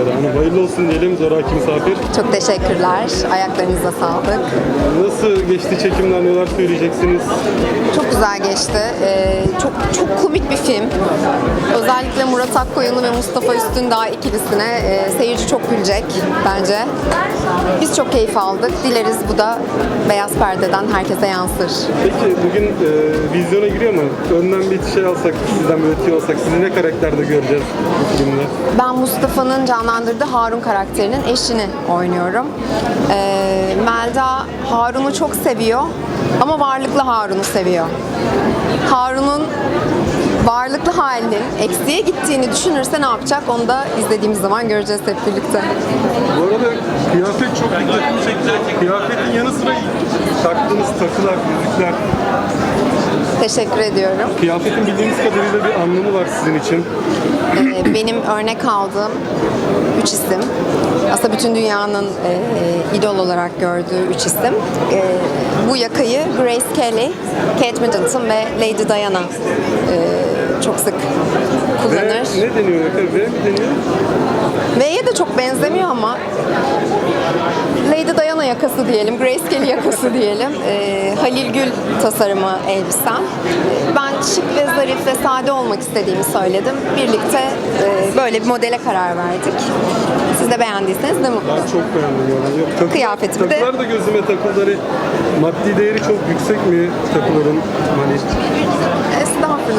olsun diyelim Zoraki Misafir. Çok teşekkürler. Ayaklarınıza sağlık. Nasıl geçti çekimler, neler söyleyeceksiniz? Çok güzel geçti. Ee, çok çok komik bir film. Özellikle Murat Akkoyunlu ve Mustafa Üstündağ ikilisine e, seyirci çok gülecek bence. Biz çok keyif aldık. Dileriz bu da beyaz perdeden herkese yansır. Peki bugün e, vizyona giriyor mu? Önden bir şey alsak, sizden böyle tüyo alsak sizi ne karakterde göreceğiz bu filmde? Ben Mustafa'nın canlandırdığı Harun karakterinin eşini oynuyorum. Ee, Melda Harun'u çok seviyor ama varlıklı Harun'u seviyor. Harun'un varlıklı halinin eksiye gittiğini düşünürse ne yapacak onu da izlediğimiz zaman göreceğiz hep birlikte. Bu arada kıyafet çok çekti. Kıyafetin yanı sıra taktığınız takılar, yüzükler. Teşekkür ediyorum. Kıyafetin bildiğimiz kadarıyla bir anlamı var sizin için. Ee, benim örnek aldığım üç isim. Aslında bütün dünyanın e, idol olarak gördüğü üç isim. E, bu yakayı Grace Kelly, Kate Middleton ve Lady Diana e, çok sık Ve kullanır. ne deniyor? V mi deniyor? V'ye de çok benzemiyor ama Lady Diana yakası diyelim, Grace Kelly yakası diyelim. Ee, Halil Gül tasarımı elbisem. Ben şık ve zarif ve sade olmak istediğimi söyledim. Birlikte e, böyle bir modele karar verdik. Siz de beğendiyseniz ne mutlu. Ben çok beğendim yani. Yok, takı- Kıyafetim de- Takılar da gözüme takıldı. Hani maddi değeri çok yüksek mi takıların? Hani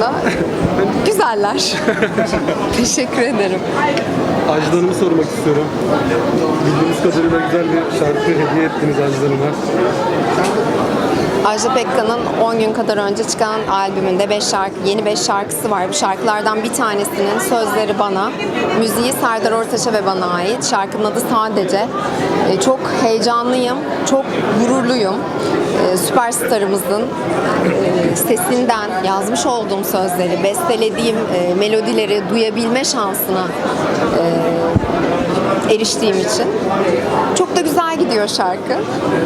Estağfurullah. Güzeller. Teşekkür ederim. Ajda Hanım'ı sormak istiyorum. Bildiğimiz kadarıyla güzel bir şarkı hediye ettiniz Ajda Hanım'a. Ajda Pekkan'ın 10 gün kadar önce çıkan albümünde 5 şarkı, yeni 5 şarkısı var. Bu şarkılardan bir tanesinin sözleri bana, müziği Serdar Ortaç'a ve bana ait. Şarkının adı Sadece. E, Çok heyecanlıyım, çok gururluyum. E, Süperstarımızın e, sesinden yazmış olduğum sözleri, bestelediğim melodileri duyabilme şansına eriştiğim için. Çok da güzel gidiyor şarkı.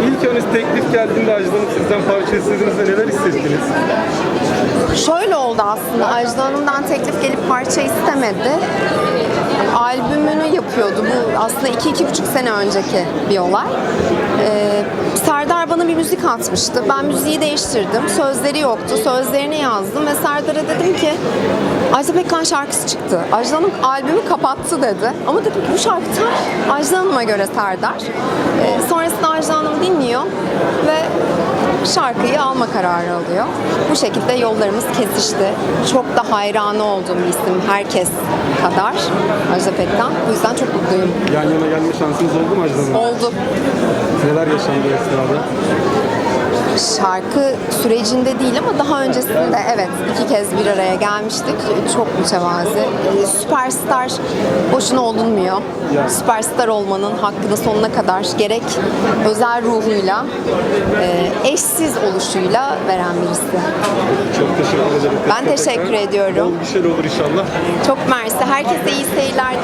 İlk hani teklif geldiğinde Ajda Hanım sizden parça istediğinizde neler hissettiniz? Şöyle oldu aslında. Ajda Hanım'dan teklif gelip parça istemedi. Albümünü yapıyordu. Bu aslında iki, iki buçuk sene önceki bir olay. Ee, Serdar bana bir müzik atmıştı. Ben müziği değiştirdim. Sözleri yoktu. Sözlerini yazdım ve Serdar'a dedim ki Ajda Pekkan şarkısı çıktı. Ajda Hanım albümü kapattı dedi. Ama dedim ki bu şarkı tam Ajda Hanım'a göre Serdar. Ee, sonrasında Ajda Hanım dinliyor ve şarkıyı alma kararı alıyor. Bu şekilde yollarımız kesişti. Çok da hayranı olduğum bir isim herkes kadar Ajda Pekkan. Bu yüzden çok mutluyum. Yan yana gelme şansınız oldu mu Ajda Hanım'la? Oldu. Neler yaşandı o esnada? Şarkı sürecinde değil ama daha öncesinde evet iki kez bir araya gelmiştik. Çok mütevazi. Ee, Süperstar boşuna olunmuyor. Süperstar olmanın hakkını sonuna kadar gerek özel ruhuyla, e, eşsiz oluşuyla veren birisi. Çok teşekkür ederim. Ben teşekkür ediyorum. Bol bir şey olur inşallah. Çok mersi. Herkese iyi seyirler.